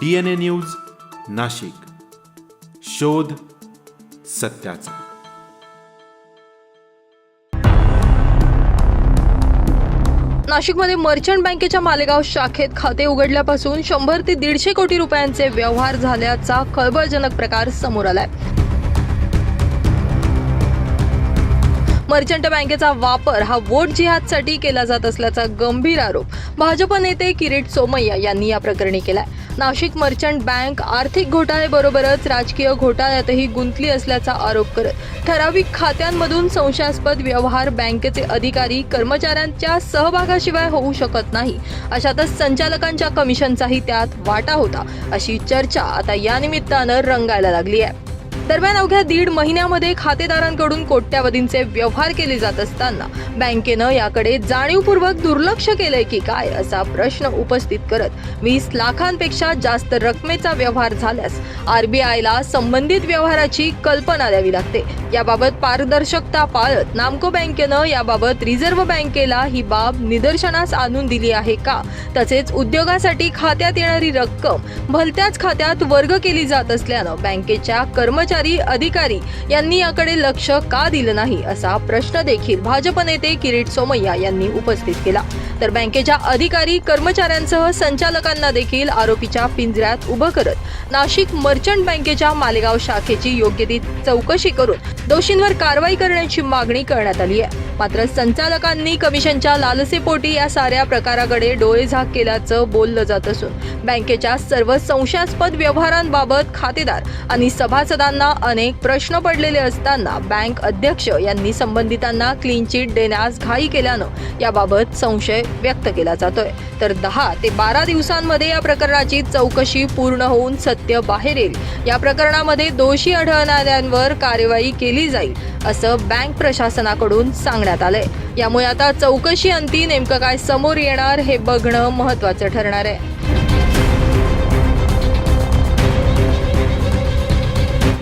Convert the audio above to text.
D N A news Nashik. शोध सत्याचा. नाशिकमध्ये मर्चंट बँकेच्या मालेगाव शाखेत खाते उघडल्यापासून शंभर ते दीडशे कोटी रुपयांचे व्यवहार झाल्याचा खळबळजनक प्रकार समोर आलाय. मर्चंट बँकेचा वापर हा वोट जिहादसाठी केला जात असल्याचा गंभीर आरोप भाजप नेते किरीट सोमय्या यांनी या प्रकरणी केलाय. नाशिक मर्चंट बँक आर्थिक घोटाळेबरोबरच राजकीय घोटाळ्यातही गुंतली असल्याचा आरोप करत ठराविक खात्यांमधून संशयास्पद व्यवहार बँकेचे अधिकारी कर्मचाऱ्यांच्या सहभागाशिवाय होऊ शकत नाही. अशातच संचालकांच्या कमिशनचाही त्यात वाटा होता अशी चर्चा आता या निमित्तानं रंगायला लागली आहे. दरम्यान अवघ्या दीड महिन्यामध्ये खातेदारांकडून कोट्यावधींचे व्यवहार केले जात असताना बँकेनं याकडे जाणीवपूर्वक दुर्लक्ष केलंय की काय असा प्रश्न उपस्थित करत वीस लाखांपेक्षा जास्त रकमेचा व्यवहार झाल्यास आरबीआयला संबंधित व्यवहाराची कल्पना द्यावी लागते. याबाबत पारदर्शकता पाळत नामको बँकेनं याबाबत रिझर्व्ह बँकेला ही बाब निदर्शनास आणून दिली आहे का? तसेच उद्योगासाठी खात्यात येणारी रक्कम भलत्याच खात्यात वर्ग केली जात असल्यानं बँकेच्या कर्मचारी अधिकारी यांनी याकडे लक्ष का दिलं नाही असा प्रश्न देखील भाजप नेते किरीट सोमय्या यांनी उपस्थित केला. तर बँकेच्या अधिकारी कर्मचाऱ्यांसह संचालकांना देखील आरोपीच्या पिंजऱ्यात उभं करत नाशिक मर्चंट बँकेच्या मालेगाव शाखेची योग्य ती चौकशी करून दोषींवर कारवाई करण्याची मागणी करण्यात आली आहे. मात्र संचालकांनी कमिशनच्या लालसेपोटी या साऱ्या प्रकाराकडे डोळेझाक केल्याचं बोललं जात असून बँकेच्या सर्व संशयास्पद व्यवहारांबाबत खातेदार आणि सभासदांना अनेक प्रश्न पडलेले असताना बँक अध्यक्ष यांनी संबंधितांना क्लीन चिट देण्यास घाई केल्यानं याबाबत संशय व्यक्त केला जातोय. तर दहा ते बारा दिवसांमध्ये या प्रकरणाची चौकशी पूर्ण होऊन सत्य बाहेर येईल. या प्रकरणामध्ये दोषी आढळणाऱ्यांवर कार्यवाही केली जाईल असं बँक प्रशासनाकडून सांगण्यात आलंय. यामुळे आता चौकशी अंती नेमकं काय समोर येणार हे बघणं महत्वाचं ठरणार आहे.